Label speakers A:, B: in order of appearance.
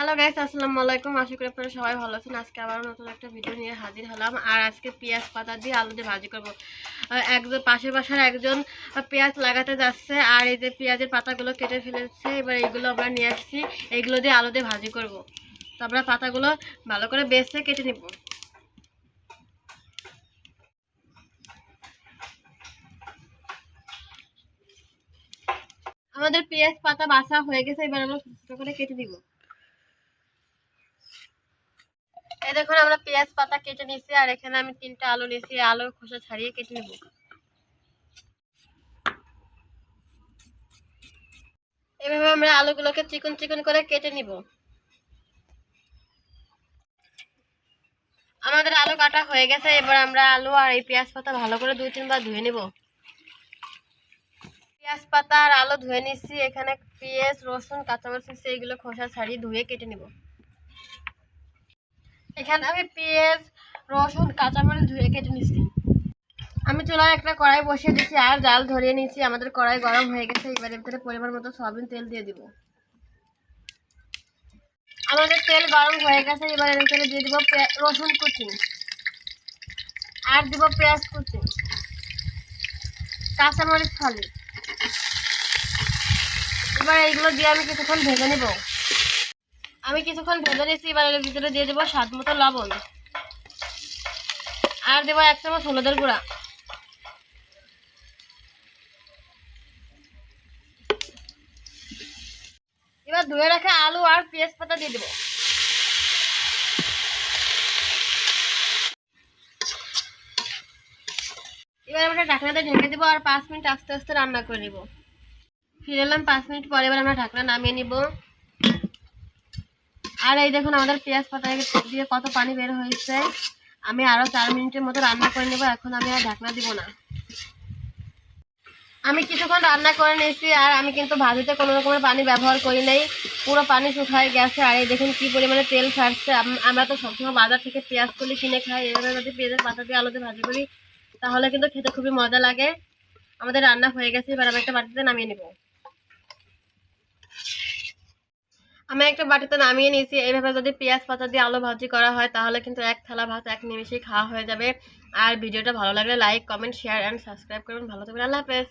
A: Hello guys আসসালামু আলাইকুম আশা করি আপনারা সবাই ভালো আছেন। আজকে আবার নতুন একটা ভিডিও নিয়ে হাজির হলাম। আর আজকে পেঁয়াজ পাতা দিয়ে আলু দিয়ে ভাজি করব। একজন পাশের বাসার একজন পেঁয়াজ লাগাতে যাচ্ছে। আর এই যে পেঁয়াজের পাতাগুলো কেটে ফেলেছে, এবার এইগুলো আমরা নিয়ে আসছি। এইগুলো দিয়ে আলু দিয়ে ভাজি করব। তো আমরা পাতাগুলো ভালো করে বেছে কেটে নিব। আমাদের পেঁয়াজ পাতা বাসা হয়ে গেছে। এবার আমরা ছোট করে কেটে দিব এই দেখুন, আমরা পেঁয়াজ পাতা কেটে নিয়েছি, আর এখানে আমি তিনটা আলু নিয়েছি। আলু খোসা ছাড়িয়ে কেটে নেব। এভাবে আমরা আলুগুলোকে চিকন চিকন করে কেটে নিব। আমাদের আলু কাটা হয়ে গেছে, এবার আমরা আলু আর এই পেঁয়াজ পাতা ভালো করে দুই তিনবার ধুয়ে নিব। পেঁয়াজ পাতা আর আলু ধুয়ে নিচ্ছি এখানে পেঁয়াজ, রসুন, কাঁচামরিচ, এইগুলো খোসা ছাড়িয়ে ধুয়ে কেটে নিব। এখানে আমি পেঁয়াজ, রসুন, কাঁচামরিচ ধুয়ে কেটে নিচ্ছি। আমি চুলায় একটা কড়াই বসিয়ে দিচ্ছি আর জাল ধরিয়ে নিচ্ছি আমাদের কড়াই গরম হয়ে গেছে, এবার ভিতরে পরিমাণ মতো সয়াবিন তেল দিয়ে দিব। আমাদের তেল গরম হয়ে গেছে, এবার এর ভিতরে দিয়ে দিব রসুন কুচি। আর দিব পেঁয়াজ কুচি। কাঁচামরিচ ফালি। এবার এইগুলো দিয়ে আমি কিছুক্ষণ ভেজে নিব। আমি কিছুক্ষণ ভেজে নিচ্ছি এবার এর ভিতরে দিয়ে দেবো স্বাদ মতো লবণ। আর দেবো এক চামচ হলুদের গুঁড়া। এবার ধুয়ে রাখা আলু আর পেঁয়াজ পাতা দিয়ে দেবো। এবার আমরা ঢাকনাতে ঢেকে দেবো আর পাঁচ মিনিট আস্তে আস্তে রান্না করে নেব। ফিরে এলাম পাঁচ মিনিট পরে, এবার আমরা ঢাকনা নামিয়ে নিব। আর এই দেখুন আমাদের পেঁয়াজ পাতা দিয়ে কত পানি বের হয়েছে। আমি আরও চার মিনিটের মতো রান্না করে নেব, এখন আমি আর ঢাকনা দিব না। আমি কিছুক্ষণ রান্না করে নিয়েছি আর আমি কিন্তু ভাজিতে কোনো রকমের পানি ব্যবহার করি নাই। পুরো পানি শুকায় গেছে আর এই দেখুন কি পরিমাণে তেল ছাড়ছে। আমরা তো সবসময় বাজার থেকে পেঁয়াজ কলি কিনে খাই, এভাবে যদি পেঁয়াজের পাতা দিয়ে আলুতে ভাজি করি, তাহলে কিন্তু খেতে খুবই মজা লাগে। আমাদের রান্না হয়ে গেছে, এবার আমি একটা বাটিতে নামিয়ে নেব। আমি একটা বাটিতে নামিয়ে নিয়েছি। এইভাবে যদি পেঁয়াজ পাতা দিয়ে আলু ভাজি করা হয়, তাহলে কিন্তু এক থালা ভাত, এক নিমিষেই খাওয়া হয়ে যাবে। আর ভিডিওটা ভালো লাগলে like comment share and subscribe করবেন। ভালো থাকবেন। আল্লাহ হাফেজ।